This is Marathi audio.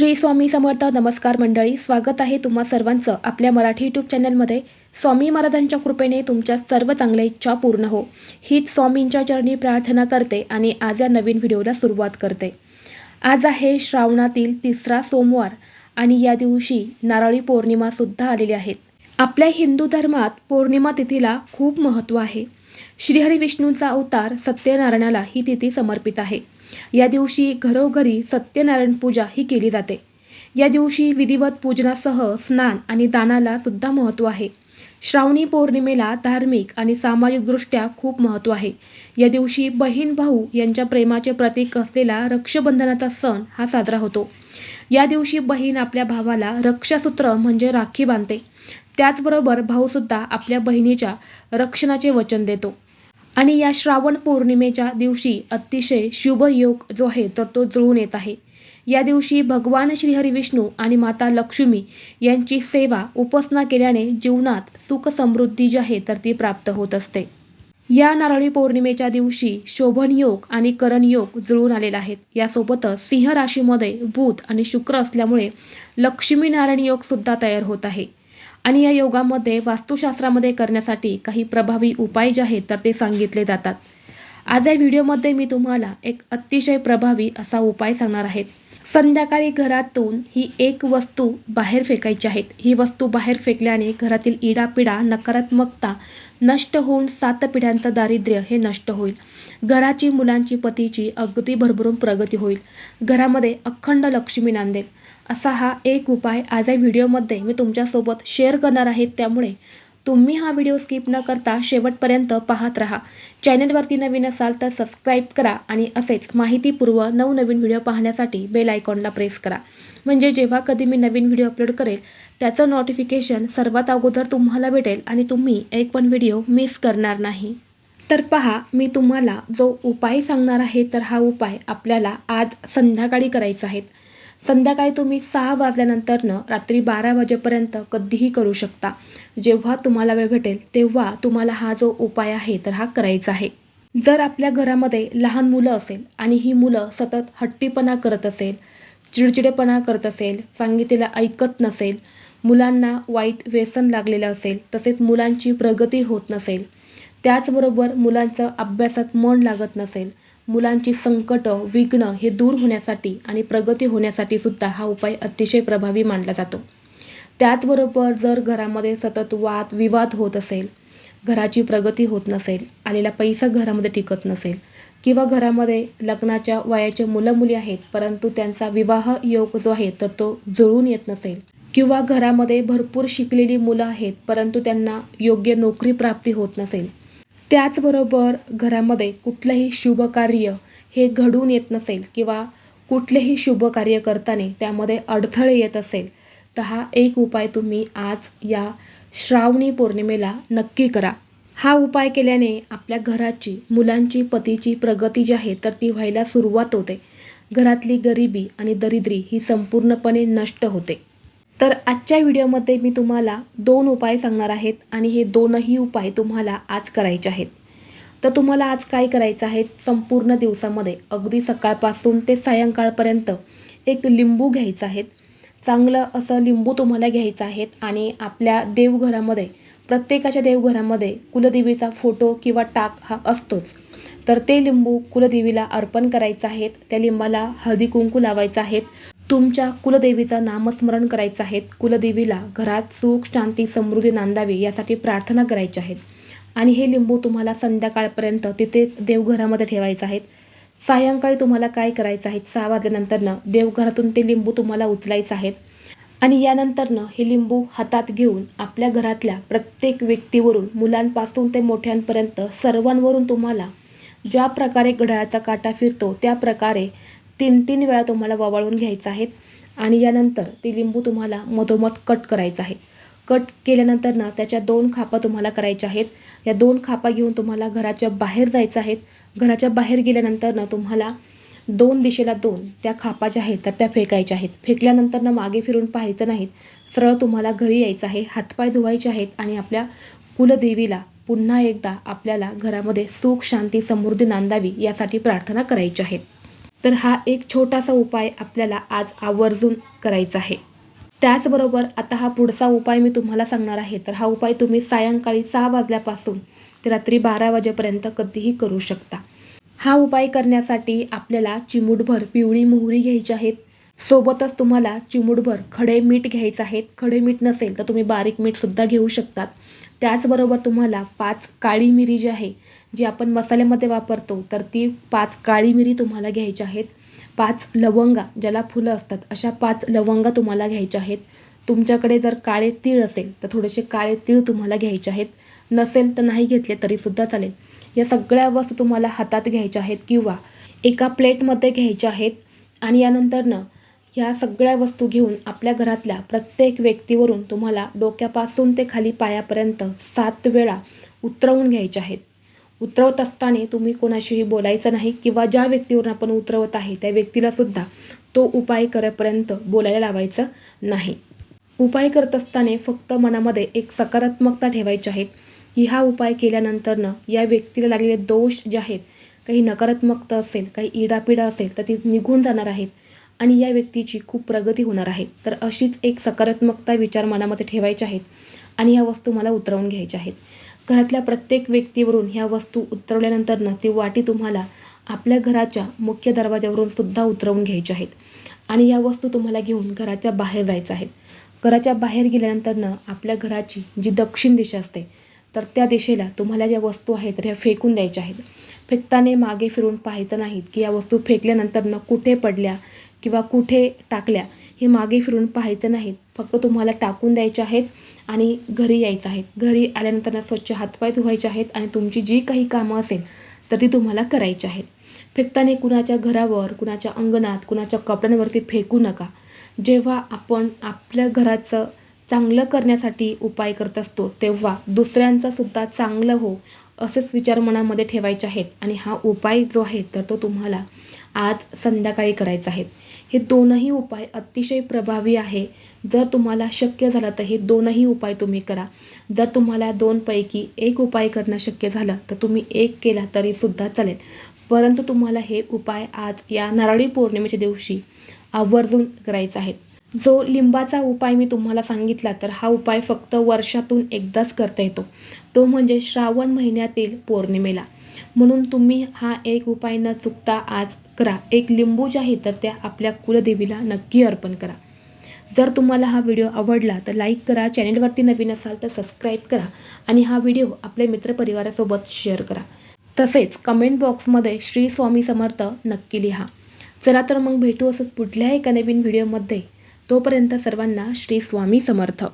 श्री स्वामी समर्थ नमस्कार मंडळी स्वागत आहे तुम्हा सर्वांचं आपल्या मराठी यूट्यूब चॅनलमध्ये. स्वामी महाराजांच्या कृपेने तुमच्या सर्व चांगल्या इच्छा पूर्ण हो. हीच स्वामींच्या चरणी प्रार्थना करते आणि आज या नवीन व्हिडिओला सुरुवात करते. आज आहे श्रावणातील तिसरा सोमवार आणि या दिवशी नारळी पौर्णिमासुद्धा आलेली आहेत आपल्या हिंदू धर्मात पौर्णिमा तिथीला खूप महत्त्व आहे. श्रीहरी विष्णूंचा अवतार सत्यनारायणाला ही तिथी समर्पित आहे. या दिवशी घरोघरी सत्यनारायण पूजा ही केली जाते. या दिवशी विधिवत पूजनासह स्नान आणि दानाला सुद्धा महत्त्व आहे. श्रावणी पौर्णिमेला धार्मिक आणि सामाजिकदृष्ट्या खूप महत्त्व आहे. या दिवशी बहीण भाऊ यांच्या प्रेमाचे प्रतीक असलेला रक्षाबंधनाचा सण हा साजरा होतो. या दिवशी बहीण आपल्या भावाला रक्षासूत्र म्हणजे राखी बांधते. त्याचबरोबर भाऊसुद्धा आपल्या बहिणीच्या रक्षणाचे वचन देतो. आणि या श्रावण पौर्णिमेच्या दिवशी अतिशय शुभ योग जो आहे तर तो जुळून येत आहे. या दिवशी भगवान श्रीहरी विष्णू आणि माता लक्ष्मी यांची सेवा उपासना केल्याने जीवनात सुख समृद्धी जी आहे तर ती प्राप्त होत असते. या नारळी पौर्णिमेच्या दिवशी शोभन योग आणि करण योग जुळून आलेला आहेत. यासोबतच सिंह राशीमध्ये बुध आणि शुक्र असल्यामुळे लक्ष्मीनारायण योग सुद्धा तयार होत आहे. आणि या योगामध्ये वास्तुशास्त्रामध्ये करण्यासाठी काही प्रभावी उपाय जे आहेत तर ते सांगितले जातात. आज या व्हिडिओमध्ये मी तुम्हाला एक अतिशय प्रभावी असा उपाय सांगणार आहे. संध्याकाळी घरातून ही एक वस्तू बाहेर फेकायची आहेत ही वस्तू बाहेर फेकल्याने घरातील इडापिडा नकारात्मकता नष्ट होऊन सात पिढ्यांचं दारिद्र्य हे नष्ट होईल. घराची मुलांची पतीची अगदी भरभरून प्रगती होईल. घरामध्ये अखंड लक्ष्मी नांदेल. असा हा एक उपाय आज या व्हिडिओमध्ये मी तुमच्यासोबत शेअर करणार आहे. त्यामुळे तुम्ही हा व्हिडिओ स्किप न करता शेवटपर्यंत पाहत राहा. चॅनलवरती नवीन असाल तर सबस्क्राईब करा आणि असेच माहितीपूर्व नवनवीन व्हिडिओ पाहण्यासाठी बेल आयकॉनला प्रेस करा. म्हणजे जेव्हा कधी मी नवीन व्हिडिओ अपलोड करेल त्याचं नोटिफिकेशन सर्वात अगोदर तुम्हाला भेटेल आणि तुम्ही एक पण व्हिडिओ मिस करणार नाही. तर पहा मी तुम्हाला जो उपाय सांगणार आहे तर हा उपाय आपल्याला आज संध्याकाळी करायचा आहे. संध्याकाळी तुम्ही सहा वाजल्यानंतरनं रात्री बारा वाजेपर्यंत कधीही करू शकता. जेव्हा तुम्हाला वेळ भेटेल तेव्हा तुम्हाला हा जो उपाय आहे तर हा करायचा आहे. जर आपल्या घरामध्ये लहान मुलं असेल आणि ही मुलं सतत हट्टीपणा करत असेल चिडचिडेपणा करत असेल सांगितलेलं ऐकत नसेल मुलांना वाईट व्यसन लागलेलं असेल तसेच मुलांची प्रगती होत नसेल त्याचबरोबर मुलांचं अभ्यासात मन लागत नसेल मुलांची संकटं विघ्न हे दूर होण्यासाठी आणि प्रगती होण्यासाठी सुद्धा हा उपाय अतिशय प्रभावी मानला जातो. त्याचबरोबर जर घरामध्ये सतत वाद विवाद होत असेल घराची प्रगती होत नसेल आलेला पैसा घरामध्ये टिकत नसेल किंवा घरामध्ये लग्नाच्या वयाचे मुलं मुली आहेत परंतु त्यांचा विवाह योग जो आहे तर तो जुळून येत नसेल. किंवा घरामध्ये भरपूर शिकलेली मुलं आहेत परंतु त्यांना योग्य नोकरी प्राप्ती होत नसेल त्याचबरोबर घरामध्ये कुठलंही शुभ कार्य हे घडून येत नसेल किंवा कुठलेही शुभ कार्य करताना त्यामध्ये अडथळे येत असेल तर हा एक उपाय तुम्ही आज या श्रावणी पौर्णिमेला नक्की करा. हा उपाय केल्याने आपल्या घराची मुलांची पतीची प्रगती जी आहे तर ती व्हायला सुरुवात होते. घरातली गरिबी आणि दरिद्री ही संपूर्णपणे नष्ट होते. तर आजच्या व्हिडिओमध्ये मी तुम्हाला दोन उपाय सांगणार आहेत आणि हे दोनही उपाय तुम्हाला आज करायचे आहेत. तर तुम्हाला आज काय करायचं आहे? संपूर्ण दिवसामध्ये अगदी सकाळपासून ते सायंकाळपर्यंत एक लिंबू घ्यायचं आहे. चांगलं असं लिंबू तुम्हाला घ्यायचं आहे आणि आपल्या देवघरामध्ये प्रत्येकाच्या देवघरामध्ये कुलदेवीचा फोटो किंवा टाक हा असतोच. तर ते लिंबू कुलदेवीला अर्पण करायचं आहेत त्या लिंबाला हळदी कुंकू लावायचं आहेत तुमच्या कुलदेवीचं नामस्मरण करायचं आहे. कुलदेवीला घरात सुख शांती समृद्धी नांदावी यासाठी प्रार्थना करायची आहेत आणि हे लिंबू तुम्हाला संध्याकाळपर्यंत तिथे देवघरामध्ये ठेवायचं आहेत. सायंकाळी तुम्हाला काय करायचं आहे? सहा वाजल्यानंतरनं देवघरातून ते लिंबू तुम्हाला उचलायचं आहेत. आणि यानंतरनं हे लिंबू हातात घेऊन आपल्या घरातल्या प्रत्येक व्यक्तीवरून मुलांपासून ते मोठ्यांपर्यंत सर्वांवरून तुम्हाला ज्या प्रकारे घड्याळाचा काटा फिरतो त्या प्रकारे तीन तीन वेळा तुम्हाला ववाळून घ्यायचं आहे. आणि यानंतर ते लिंबू तुम्हाला मधोमध कट करायचं आहे. कट केल्यानंतर ना त्याच्या दोन खापा तुम्हाला करायच्या आहेत. या दोन खापा घेऊन तुम्हाला घराच्या बाहेर जायचं आहेत घराच्या बाहेर गेल्यानंतर ना तुम्हाला दोन दिशेला दोन त्या खापा ज्या आहेत तर त्या फेकायच्या आहेत. फेकल्यानंतर ना मागे फिरून पाहायचं नाहीत सरळ तुम्हाला घरी यायचं आहे. हातपाय धुवायचे आहेत आणि आपल्या कुलदेवीला पुन्हा एकदा आपल्याला घरामध्ये सुख शांती समृद्धी नांदावी यासाठी प्रार्थना करायची आहेत तर हा एक छोटासा उपाय आपल्याला आज आवर्जून करायचा आहे. त्याचबरोबर आता हा पुढचा उपाय मी तुम्हाला सांगणार आहे. तर हा उपाय तुम्ही सायंकाळी सहा वाजल्यापासून ते रात्री बारा वाजेपर्यंत कधीही करू शकता. हा उपाय करण्यासाठी आपल्याला चिमूटभर पिवळी मोहरी घ्यायची आहेत. सोबतच तुम्हाला चिमूटभर खडे मीठ घ्यायचं आहेत खडे मीठ नसेल तर तुम्ही बारीक मीठसुद्धा घेऊ शकतात. त्याचबरोबर तुम्हाला पाच काळी मिरी जी आहे जी आपण मसाल्यामध्ये वापरतो तर ती पाच काळी मिरी तुम्हाला घ्यायची आहेत. पाच लवंगा ज्याला फुलं असतात अशा पाच लवंगा तुम्हाला घ्यायच्या आहेत. तुमच्याकडे जर काळे तीळ असेल तर थोडेसे काळे तीळ तुम्हाला घ्यायचे आहेत. नसेल तर नाही घेतले तरीसुद्धा चालेल. या सगळ्या वस्तू तुम्हाला हातात घ्यायच्या आहेत किंवा एका प्लेटमध्ये घ्यायच्या आहेत. आणि यानंतरनं ह्या सगळ्या वस्तू घेऊन आपल्या घरातल्या प्रत्येक व्यक्तीवरून तुम्हाला डोक्यापासून ते खाली पायापर्यंत सात वेळा उतरवून घ्यायच्या आहेत. उतरवत असताना तुम्ही कोणाशीही बोलायचं नाही किंवा ज्या व्यक्तीवरून आपण उतरवत आहे त्या व्यक्तीला सुद्धा तो उपाय करेपर्यंत बोलायला लावायचं नाही. उपाय करत असताना फक्त मनामध्ये एक सकारात्मकता ठेवायची आहे. की हा उपाय केल्यानंतरनं या व्यक्तीला लागलेले दोष जे आहेत काही नकारात्मकता असेल काही इडापिडा असेल तर ती निघून जाणार आहेत. आणि या व्यक्तीची खूप प्रगती होणार आहे. तर अशीच एक सकारात्मकता विचार मनामध्ये ठेवायचे आहेत आणि ह्या वस्तू मला उतरवून घ्यायच्या आहेत. घरातल्या प्रत्येक व्यक्तीवरून ह्या वस्तू उतरवल्यानंतरनं ती वाटी तुम्हाला आपल्या घराच्या मुख्य दरवाज्यावरून सुद्धा उतरवून घ्यायच्या आहेत. आणि या वस्तू तुम्हाला घेऊन घराच्या बाहेर जायचं आहेत घराच्या बाहेर गेल्यानंतरनं आपल्या घराची जी दक्षिण दिशा असते तर त्या दिशेला तुम्हाला ज्या वस्तू आहेत तर ह्या फेकून द्यायच्या आहेत. फेकताना मागे फिरून पाहायचं नाहीत की या वस्तू फेकल्यानंतरनं कुठे पडल्या किंवा कुठे टाकल्या हे मागे फिरून पाहायचं नाहीत फक्त तुम्हाला टाकून द्यायचे आहेत आणि घरी यायचं आहे. घरी आल्यानंतर स्वच्छ हातपाय धुवायचे आहेत आणि तुमची जी काही कामं असेल तर ती तुम्हाला करायची आहेत. फेकताना कुणाच्या घरावर कुणाच्या अंगणात कुणाच्या कपड्यांवरती फेकू नका. जेव्हा आपण आपल्या घराचं चांगलं करण्यासाठी उपाय करत असतो तेव्हा दुसऱ्यांचं सुद्धा चांगलं हो असेच विचार मनामध्ये ठेवायचे आहेत. आणि हा उपाय जो आहे तर तो तुम्हाला आज संध्याकाळी करायचा आहे. हे दोनही उपाय अतिशय प्रभावी आहे. जर तुम्हाला शक्य झालं तर हे दोनही उपाय तुम्ही करा. जर तुम्हाला दोनपैकी एक उपाय करणं शक्य झालं तर तुम्ही एक केला तरीसुद्धा चालेल. परंतु तुम्हाला हे उपाय आज या नारळी पौर्णिमेच्या दिवशी आवर्जून करायचं आहे जो लिंबाचा उपाय मी तुम्हाला सांगितला तर हा उपाय फक्त वर्षातून एकदाच करता येतो. तो म्हणजे श्रावण महिन्यातील पौर्णिमेला. म्हणून तुम्ही हा एक उपाय न चुकता आज करा. एक लिंबू जे आहे तर त्या आपल्या कुलदेवीला नक्की अर्पण करा. जर तुम्हाला हा व्हिडिओ आवडला तर लाईक करा. चॅनेलवरती नवीन असाल तर सबस्क्राईब करा आणि हा व्हिडिओ आपल्या मित्रपरिवारासोबत शेअर करा. तसेच कमेंट बॉक्समध्ये श्री स्वामी समर्थ नक्की लिहा. चला तर मग भेटू असं पुढल्या एका नवीन व्हिडिओमध्ये. तोपर्यंत सर्वांना श्री स्वामी समर्थ.